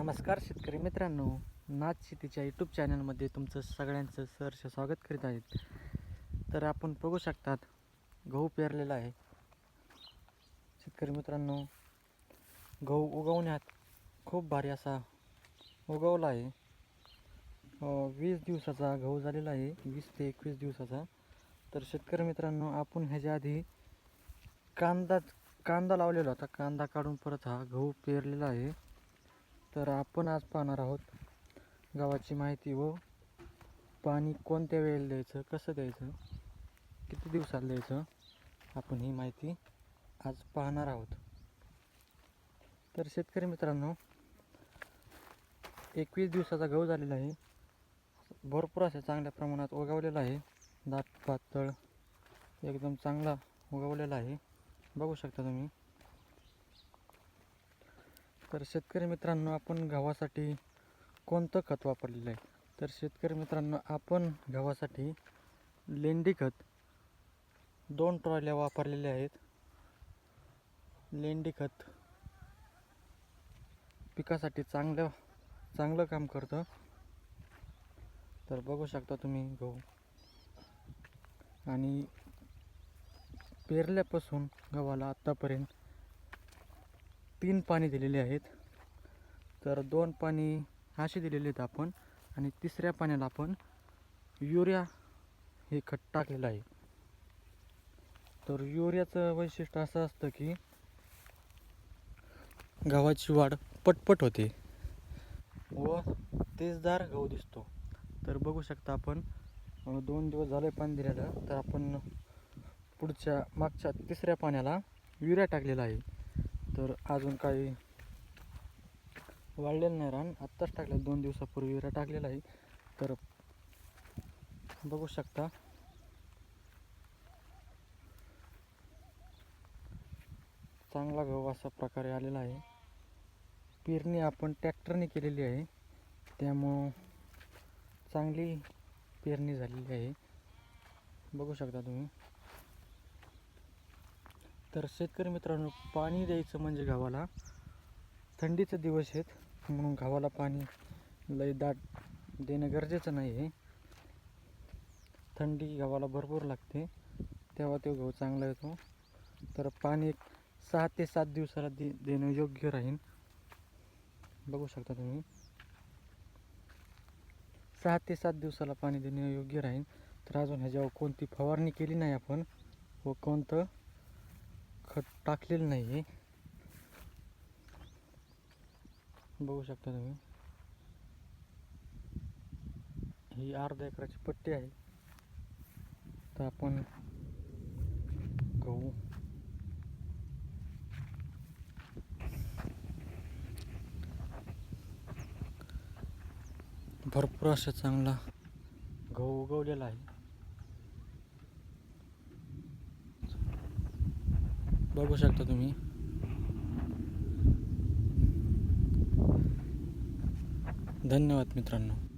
नमस्कार शेतकरी मित्रांनो नाच शेतीच्या यूट्यूब चॅनलमध्ये तुमचं सगळ्यांचं सहर्ष स्वागत करीत आहेत. तर आपण बघू शकतात गहू पेरलेला आहे. शेतकरी मित्रांनो गहू उगवण्यात खूप भारी असा उगवला आहे. वीस दिवसाचा गहू झालेला आहे वीस ते एकवीस दिवसाचा. तर शेतकरी मित्रांनो आपण ह्याच्या आधी कांदा कांदा लावलेला होता. कांदा काढून परत हा गहू पेरलेला आहे. तर आपण आज पाहणार आहोत गावाची माहिती व पाणी कोणत्या वेळेला द्यायचं कसं द्यायचं किती दिवसाला द्यायचं आपण ही माहिती आज पाहणार आहोत. तर शेतकरी मित्रांनो एकवीस दिवसाचा गहू झालेला आहे. भरपूर अशा चांगल्या प्रमाणात उगवलेला आहे. दाट पातळ एकदम चांगला उगवलेला आहे. बघू शकता तुम्ही. तर शेतकरी मित्रांनो आपण गव्हासाठी कोणतं खत वापरलेलं आहे? तर शेतकरी मित्रांनो आपण गव्हासाठी लेंडी खत दोन ट्रॉल्या वापरलेल्या आहेत. लेंडी खत पिकासाठी चांगलं चांगलं काम करतं. तर बघू शकता तुम्ही गहू. आणि पेरल्यापासून गव्हाला आत्तापर्यंत तीन पाणी दिलेले आहेत. तर दोन पाणी असे दिलेले आहेत आपण आणि तिसऱ्या पाण्याला आपण युरिया हे खत टाकलेलं आहे. तर युरियाचं वैशिष्ट्य असं असतं की गव्हाची वाढ पटपट होते व तेजदार गहू दिसतो. तर बघू शकता आपण दोन दिवस झाले पाणी दिलेलं तर आपण पुढच्या मागच्या तिसऱ्या पाण्याला युरिया टाकलेला आहे. तर अजून काही वाढलेलं नाही रान. आत्ताच टाकलेलं दोन दिवसापूर्वी विरा टाकलेला आहे. तर बघू शकता. चांगला गहू अशा प्रकारे आलेला आहे. पेरणी आपण ट्रॅक्टरने केलेली आहे. त्यामुळं चांगली पेरणी झालेली आहे. बघू शकता तुम्ही. तर शेतकरी मित्रांनो पाणी द्यायचं म्हणजे गावाला. थंडीचे दिवस आहेत म्हणून गावाला पाणी लय दाट देणं गरजेचं नाही आहे थंडी गावाला भरपूर लागते तेव्हा तो गहू चांगला येतो. तर पाणी एक सहा ते सात दिवसाला दे देणं योग्य राहील बघू शकता तुम्ही. सहा ते सात दिवसाला पाणी देणं योग्य राहील तर अजून ह्याच्यावर कोणती फवारणी केली नाही आपण व कोणतं? खत टाकलेलं नाही आहे बघू शकता तुम्ही. ही अर्धा एकराची पट्टी आहे. तर आपण गहू भरपूर असा चांगला गहू उगवलेला आहे. बघू शकता तुम्ही. धन्यवाद मित्रांनो.